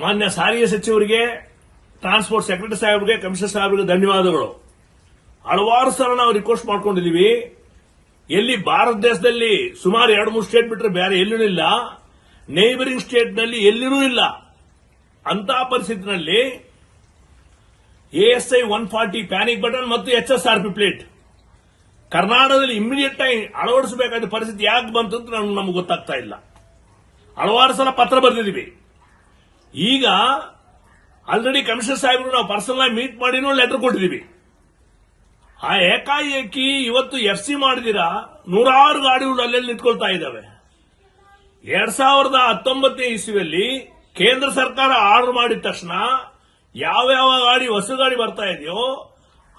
ಮಾನ್ಯ ಸಾರಿಗೆ ಸಚಿವರಿಗೆ ಟ್ರಾನ್ಸ್ಪೋರ್ಟ್ ಸೆಕ್ರೆಟರಿ ಸಾಹೇಬ್ರಿಗೆ ಕಮಿಷನರ್ ಸಾಹೇಬ್ರಿಗೆ ಧನ್ಯವಾದಗಳು. ಹಲವಾರು ಸಲ ನಾವು ರಿಕ್ವೆಸ್ಟ್ ಮಾಡ್ಕೊಂಡಿದ್ದೀವಿ ಎಲ್ಲಿ ಭಾರತ ದೇಶದಲ್ಲಿ ಸುಮಾರು ಎರಡು, ಮೂರು ಸ್ಟೇಟ್ ಬಿಟ್ಟರೆ ಬೇರೆ ಎಲ್ಲೂ ಇಲ್ಲ. ನೇಬರಿಂಗ್ ಸ್ಟೇಟ್ನಲ್ಲಿ ಎಲ್ಲಿರೂ ಇಲ್ಲ. ಅಂತ ಪರಿಸ್ಥಿತಿನಲ್ಲಿ AIS one forty panic button ಮತ್ತು H S R P plate ಕರ್ನಾಟಕದಲ್ಲಿ ಇಮಿಡಿಯೇಟ್ ಆಗಿ ಅಳವಡಿಸಬೇಕಾದ ಪರಿಸ್ಥಿತಿ ಯಾಕೆ ಬಂತು ಅಂತ ನಮ್ಗೆ ಗೊತ್ತಾಗ್ತಾ ಇಲ್ಲ. ಹಲವಾರು ಸಲ ಪತ್ರ ಬರೆದಿದ್ದೀವಿ ಈಗ ಆಲ್ರೆಡಿ ಕಮಿಷನರ್ ಸಾಹೇಬರು ನಾವು ಪರ್ಸನಲ್ ಆಗಿ ಮೀಟ್ ಮಾಡಿನೂ ಲೆಟರ್ ಕೊಟ್ಟಿದ್ದೀವಿ ಆ ಏಕಾಏಕಿ ಇವತ್ತು ಎಫ್ ಸಿ ಮಾಡಿದಿರಾ? ನೂರಾರು ಗಾಡಿಗಳು ಅಲ್ಲೆಲ್ಲಿ ನಿಂತ್ಕೊಳ್ತಾ ಇದ್ದಾವೆ. ಎರಡ್ ಸಾವಿರದ ಹತ್ತೊಂಬತ್ತನೇ ಇಸ್ವಿಯಲ್ಲಿ ಕೇಂದ್ರ ಸರ್ಕಾರ ಆರ್ಡರ್ ಮಾಡಿದ ತಕ್ಷಣ ಯಾವ ಯಾವ ಗಾಡಿ, ಹೊಸ ಗಾಡಿ ಬರ್ತಾ ಇದೆಯೋ,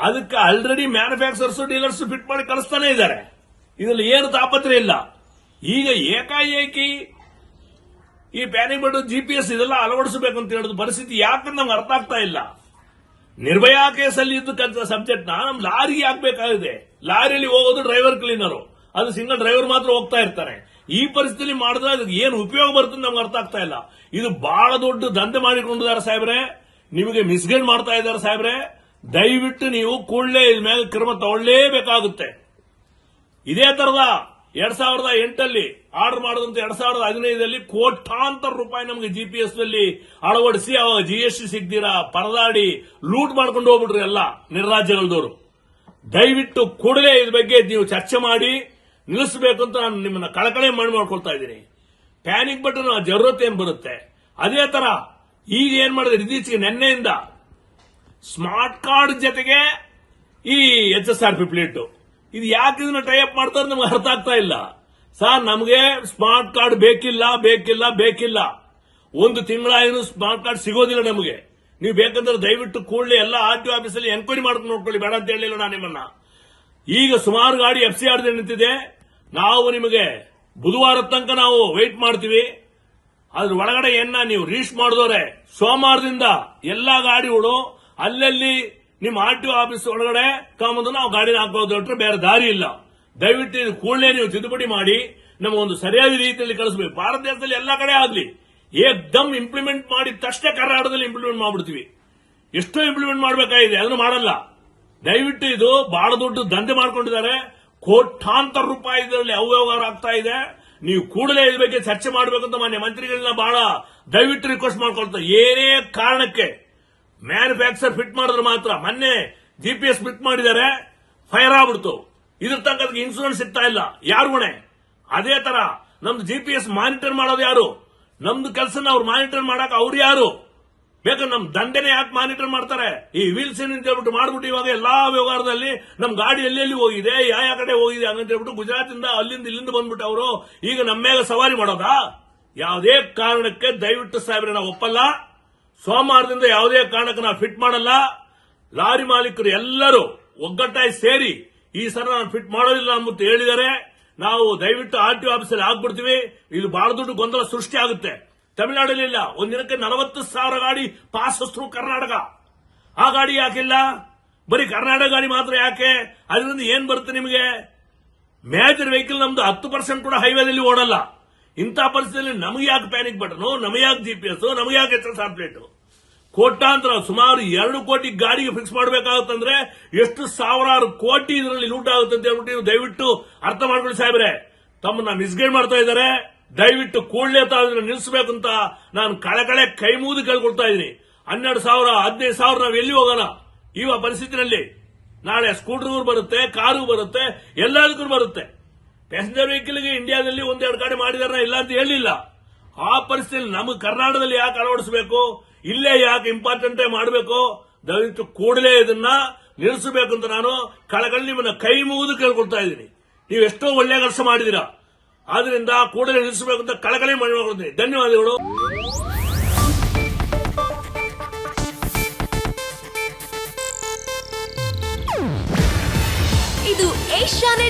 ಅದಕ್ಕೆ ಆಲ್ರೆಡಿ ಮ್ಯಾನುಫ್ಯಾಕ್ಚರ್ಸ್ ಡೀಲರ್ಸ್ ಫಿಟ್ ಮಾಡಿ ಕಳಿಸ್ತಾನೆ ಇದ್ದಾರೆ. ಇದರಲ್ಲಿ ಏನು ತಾಪತ್ರೆ ಇಲ್ಲ. ಈಗ ಏಕಾಏಕಿ ಈ ಪ್ಯಾನಿಕ್ ಜಿಪಿಎಸ್ ಇದೆಲ್ಲ ಅಳವಡಿಸಬೇಕು ಅಂತ ಹೇಳೋದು ಪರಿಸ್ಥಿತಿ ಯಾಕಂದ್ರೆ ನಮ್ಗೆ ಅರ್ಥ ಆಗ್ತಾ ಇಲ್ಲ. ನಿರ್ಭಯಾ ಕೇಸಲ್ಲಿ ಇದ್ದಕ್ಕಂತ ಸಬ್ಜೆಕ್ಟ್ನ ನಮ್ ಲಾರಿ ಆಗ್ಬೇಕಾಗಿದೆ ಲಾರಿಯಲ್ಲಿ ಹೋಗೋದು ಡ್ರೈವರ್ ಕ್ಲೀನರು ಅದು ಸಿಂಗಲ್ ಡ್ರೈವರ್ ಮಾತ್ರ ಹೋಗ್ತಾ ಇರ್ತಾರೆ. ಈ ಪರಿಸ್ಥಿತಿ ಮಾಡಿದ್ರೆ ಅದಕ್ಕೆ ಏನು ಉಪಯೋಗ ಬರ್ತದೆ ನಮ್ಗೆ ಅರ್ಥ ಆಗ್ತಾ ಇಲ್ಲ. ಇದು ಬಹಳ ದೊಡ್ಡ ದಂಧೆ ಮಾಡಿಕೊಂಡಿದ್ದಾರೆ ಸಾಹೇಬ್ರೆ. ನಿಮಗೆ ಮಿಸ್ಗೈಡ್ ಮಾಡ್ತಾ ಇದ್ದಾರೆ ಸಾಹೇಬ್ರೆ. ದಯವಿಟ್ಟು ನೀವು ಕೂಡಲೇ ಇದ್ರ ಮೇಲೆ ಕ್ರಮ ತಗೊಳ್ಳೇಬೇಕಾಗುತ್ತೆ. ಇದೇ ತರದ ಎರಡ್ ಸಾವಿರದ ಎಂಟಲ್ಲಿ ಆರ್ಡರ್ ಮಾಡಿದಂತ ಎರಡ್ ಸಾವಿರದ ಹದಿನೈದರಲ್ಲಿ ಕೋಟ್ಯಾಂತರ ರೂಪಾಯಿ ನಮಗೆ ಜಿಪಿಎಸ್ನಲ್ಲಿ ಅಳವಡಿಸಿ, ಅವಾಗ ಟಿ ಸಿಗ್ದಿರಾ, ಪರದಾಡಿ, ಲೂಟ್ ಮಾಡ್ಕೊಂಡು ಹೋಗ್ಬಿಟ್ರು ಎಲ್ಲ ನಿರ್ರಾಜ್ಯಗಳದವರು ದಯವಿಟ್ಟು ಕೂಡಲೇ ಇದ್ರ ಬಗ್ಗೆ ನೀವು ಚರ್ಚೆ ಮಾಡಿ, ನಿಲ್ಲಿಸಬೇಕು ಅಂತ ನಾನು ನಿಮ್ಮನ್ನ ಕಳಕಳೆ ಮಾಡಿ ಮಾಡ್ಕೊಳ್ತಾ ಇದ್ದೀನಿ. ಪ್ಯಾನಿಕ್ ಬಟನ್ ಜರೂರತ್ ಏನ್ ಬರುತ್ತೆ? ಅದೇ ತರ, ಈಗ ಏನ್ ಮಾಡಿದ್ರೆ ಇತ್ತೀಚೆಗೆ ನಿನ್ನೆಯಿಂದ, ಸ್ಮಾರ್ಟ್ ಕಾರ್ಡ್ ಜೊತೆಗೆ ಈ H S R P plate ಇದು ಯಾಕೆ ಇದನ್ನ ಟೈಅಪ್ ಮಾಡ್ತಾರೆ ನಮ್ಗೆ ಅರ್ಥ ಆಗ್ತಾ ಇಲ್ಲ. ಸರ್, ನಮಗೆ ಸ್ಮಾರ್ಟ್ ಕಾರ್ಡ್ ಬೇಕಿಲ್ಲ ಬೇಕಿಲ್ಲ ಬೇಕಿಲ್ಲ. ಒಂದು ತಿಂಗಳ ಏನು ಸ್ಮಾರ್ಟ್ ಕಾರ್ಡ್ ಸಿಗೋದಿಲ್ಲ ನಮಗೆ. ನೀವು ಬೇಕಂದ್ರೆ ದಯವಿಟ್ಟು ಕೂಡಲಿ ಎಲ್ಲ ಆರ್ ಟಿ ಆಫೀಸಲ್ಲಿ ಎನ್ಕ್ವೈರಿ ಮಾಡ್ಕೊಂಡು ನೋಡ್ಕೊಳ್ಳಿ. ಬೇಡ ಅಂತ ಹೇಳಿಲ್ಲ ನಾನು ನಿಮ್ಮನ್ನ. ಈಗ ಸುಮಾರು ಗಾಡಿ ಎಫ್ ಸಿ ಆರ್ ನಿಂತಿದೆ. ನಾವು ನಿಮಗೆ ಬುಧವಾರ ತನಕ ನಾವು ವೆಯ್ಟ್ ಮಾಡ್ತೀವಿ. ಅದ್ರ ಒಳಗಡೆ ಏನ ನೀವು ರೀಚ್ ಮಾಡಿದವ್ರೆ? ಸೋಮವಾರದಿಂದ ಎಲ್ಲಾ ಗಾಡಿಗಳು ಅಲ್ಲಲ್ಲಿ ನಿಮ್ಮ ಆರ್ ಟಿ ಆಫೀಸ್ ಒಳಗಡೆ ತಗೊಂಬಂದು ನಾವು ಗಾಡಿನ ಹಾಕೋದು ಹೊರಟ್ರೆ ಬೇರೆ ದಾರಿ ಇಲ್ಲ. ದಯವಿಟ್ಟು ಇದು ಕೂಡಲೇ ನೀವು ತಿದ್ದುಪಡಿ ಮಾಡಿ ನಮ್ಮ ಒಂದು ಸರಿಯಾದ ರೀತಿಯಲ್ಲಿ ಕಳಿಸಬೇಕು. ಭಾರತ ದೇಶದಲ್ಲಿ ಎಲ್ಲ ಕಡೆ ಆಗಲಿ ಏಕ್ದಮ್ ಇಂಪ್ಲಿಮೆಂಟ್ ಮಾಡಿದ ತಕ್ಷಣ ಕರ್ನಾಟಕದಲ್ಲಿ ಇಂಪ್ಲಿಮೆಂಟ್ ಮಾಡ್ಬಿಡ್ತೀವಿ. ಎಷ್ಟೋ ಇಂಪ್ಲಿಮೆಂಟ್ ಮಾಡಬೇಕಾಗಿದೆ, ಅದನ್ನು ಮಾಡಲ್ಲ. ದಯವಿಟ್ಟು ಇದು ಬಹಳ ದೊಡ್ಡ ದಂಧೆ ಮಾಡ್ಕೊಂಡಿದ್ದಾರೆ. ಕೋಟಾಂತರ ರೂಪಾಯಿ ಇದರಲ್ಲಿ ಅವ್ಯವಹಾರ ಆಗ್ತಾ ಇದೆ. ನೀವು ಕೂಡಲೇ ಇದ್ರ ಬಗ್ಗೆ ಚರ್ಚೆ ಮಾಡಬೇಕಂತ ಮಾನ್ಯ ಮಂತ್ರಿಗಳನ್ನ ಬಹಳ ದಯವಿಟ್ಟು ರಿಕ್ವೆಸ್ಟ್ ಮಾಡ್ಕೊಳ್ತಾರೆ ಏನೇ ಕಾರಣಕ್ಕೆ ಮ್ಯಾನುಫ್ಯಾಕ್ಚರ್ ಫಿಟ್ ಮಾಡಿದ್ರೆ ಮಾತ್ರ. ಮೊನ್ನೆ ಜಿಪಿಎಸ್ ಫಿಟ್ ಮಾಡಿದ್ದಾರೆ, ಫೈರ್ ಆಗ್ಬಿಡ್ತು. ಇದ್ರ ತನಕ ಇನ್ಸೂರೆನ್ಸ್ ಸಿಗ್ತಾ ಇಲ್ಲ. ಯಾರು ಹೊಣೆ? ಅದೇ ತರ, ನಮ್ದು ಜಿಪಿಎಸ್ ಮಾನಿಟರ್ ಮಾಡೋದು ಯಾರು? ನಮ್ದು ಕೆಲಸನ ಅವ್ರು ಮಾನಿಟರ್ ಮಾಡಕ್ ಅವ್ರು ಯಾರು? ಬೇಕಾದ್ರೆ ನಮ್ ದಂಧೆನೆ ಯಾಕೆ ಮಾನಿಟರ್ ಮಾಡ್ತಾರೆ? ಈ ವೀಲ್ಸ್ ಅಂತ ಹೇಳ್ಬಿಟ್ಟು ಮಾಡ್ಬಿಟ್ಟು ಇವಾಗ ಎಲ್ಲಾ ವ್ಯವಹಾರದಲ್ಲಿ ನಮ್ ಗಾಡಿ ಎಲ್ಲೆಲ್ಲಿ ಹೋಗಿದೆ, ಯಾವ ಯಾವ ಕಡೆ ಹೋಗಿದೆ ಹಂಗಂತ ಹೇಳ್ಬಿಟ್ಟು ಗುಜರಾತ್ ಇಂದ ಅಲ್ಲಿಂದ ಇಲ್ಲಿಂದ ಬಂದ್ಬಿಟ್ಟು ಅವರು ಈಗ ನಮ್ಮ ಮೇಲೆ ಸವಾರಿ ಮಾಡೋದಾ? ಯಾವುದೇ ಕಾರಣಕ್ಕೆ ದಯವಿಟ್ಟು ಸಾಹೇಬ್ರೆ, ನಾವು ಒಪ್ಪಲ್ಲ. ಸೋಮವಾರದಿಂದ ಯಾವುದೇ ಕಾರಣಕ್ಕೆ ನಾವು ಫಿಟ್ ಮಾಡಲ್ಲ. ಲಾರಿ ಮಾಲೀಕರು ಎಲ್ಲರೂ ಒಗ್ಗಟ್ಟಾಗಿ ಸೇರಿ ಈ ಸಲ ನಾನು ಫಿಟ್ ಮಾಡೋದಿಲ್ಲ ಅಂದ್ಬಿಟ್ಟು ಹೇಳಿದರೆ ನಾವು ದಯವಿಟ್ಟು ಆರ್ ಟಿ ಆಫೀಸಲ್ಲಿ ಆಗ್ಬಿಡ್ತೀವಿ. ಇದು ಬಹಳ ದೊಡ್ಡ ಗೊಂದಲ ಸೃಷ್ಟಿ ಆಗುತ್ತೆ. ತಮಿಳುನಾಡಲ್ಲಿ ಇಲ್ಲ. ಒಂದಿನಕ್ಕೆ ನಲವತ್ತು ಸಾವಿರ ಗಾಡಿ ಪಾಸ್ ಥ್ರೂ ಕರ್ನಾಟಕ. ಆ ಗಾಡಿ ಯಾಕಿಲ್ಲ? ಬರೀ ಕರ್ನಾಟಕ ಗಾಡಿ ಮಾತ್ರ ಯಾಕೆ? ಅದರಿಂದ ಏನ್ ಬರುತ್ತೆ ನಿಮಗೆ? ಮೇಜರ್ ವೆಹಿಕಲ್ ನಮ್ದು ಹತ್ತು ಪರ್ಸೆಂಟ್ ಕೂಡ ಹೈವೇದಲ್ಲಿ ಓಡಲ್ಲ. ಇಂಥ ಪರಿಸ್ಥಿತಿಯಲ್ಲಿ ನಮಗೆ ಯಾಕೆ ಪ್ಯಾನಿಕ್ ಬಟನು ನಮಗೆ ಯಾಕೆ ಎಸ್ ನಮಗೆ ಯಾಕೆ ಎಚ್ ಎಸ್ ಆರ್ ಪ್ಲೇಟ್ ಕೋಟ್ಯಾಂತರ, ಸುಮಾರು ಎರಡು ಕೋಟಿ ಗಾಡಿಗೆ ಫಿಕ್ಸ್ ಮಾಡಬೇಕಾಗುತ್ತಂದ್ರೆ ಎಷ್ಟು ಸಾವಿರಾರು ಕೋಟಿ ಇದರಲ್ಲಿ ಲೂಟ್ ಆಗುತ್ತೆ ಅಂತ ಹೇಳ್ಬಿಟ್ಟು ನೀವು ದಯವಿಟ್ಟು ಅರ್ಥ ಮಾಡ್ಕೊಳ್ಳಿ ಸಾಹೇಬ್ರೆ. ತಮ್ಮನ್ನ ಮಿಸ್ಗೈಡ್ ಮಾಡ್ತಾ ಇದ್ದಾರೆ. ದಯವಿಟ್ಟು ಕೂಡಲೇ ತಾವು ಇದನ್ನ ನಿಲ್ಲಿಸಬೇಕು ಅಂತ ನಾನು ಕಳೆಕಳೆ ಕೈ ಮುಗಿದು ಕೇಳ್ಕೊಳ್ತಾ ಇದ್ದೀನಿ. ಹನ್ನೆರಡು ಸಾವಿರ, ಹದಿನೈದು ಸಾವಿರ ನಾವು ಎಲ್ಲಿ ಹೋಗೋಣ? ಈ ಪರಿಸ್ಥಿತಿನಲ್ಲಿ ನಾಳೆ ಸ್ಕೂಟರ್ಗೂ ಬರುತ್ತೆ, ಕಾರು ಬರುತ್ತೆ, ಎಲ್ಲದಕ್ಕೂ ಬರುತ್ತೆ. ಪ್ಯಾಸೆಂಜರ್ ವೆಹಿಕಲ್ಗೆ ಇಂಡಿಯಾದಲ್ಲಿ ಒಂದೆರಡು ಗಾಡಿ ಮಾಡಿದಾರ ಇಲ್ಲ ಅಂತ ಹೇಳಿಲ್ಲ. ಆ ಪರಿಸ್ಥಿತಿ ನಮಗೆ ಕರ್ನಾಟಕದಲ್ಲಿ ಯಾಕೆ ಅಳವಡಿಸಬೇಕು? ಇಲ್ಲೇ ಯಾಕೆ ಇಂಪಾರ್ಟೆಂಟ್ ಮಾಡಬೇಕು? ದಯವಿಟ್ಟು ಕೂಡಲೇ ಇದನ್ನ ನಿಲ್ಲಿಸಬೇಕು ಅಂತ ನಾನು ಕಳಕಳಿ ನಿಮ್ಮನ್ನ ಕೈ ಮುಗಿದು ಕೇಳ್ಕೊಳ್ತಾ ಇದ್ದೀನಿ. ನೀವು ಎಷ್ಟೋ ಒಳ್ಳೆ ಕೆಲಸ ಮಾಡಿದೀರಾ ಆದ್ರಿಂದ ಕೂಡಲೇ ನಿಲ್ಲಿಸಬೇಕು ಅಂತ ಕಳಕಳಿ ಮಾಡಿ ಧನ್ಯವಾದಗಳು. ಇದು ಏಷ್ಯಾನೆಟ್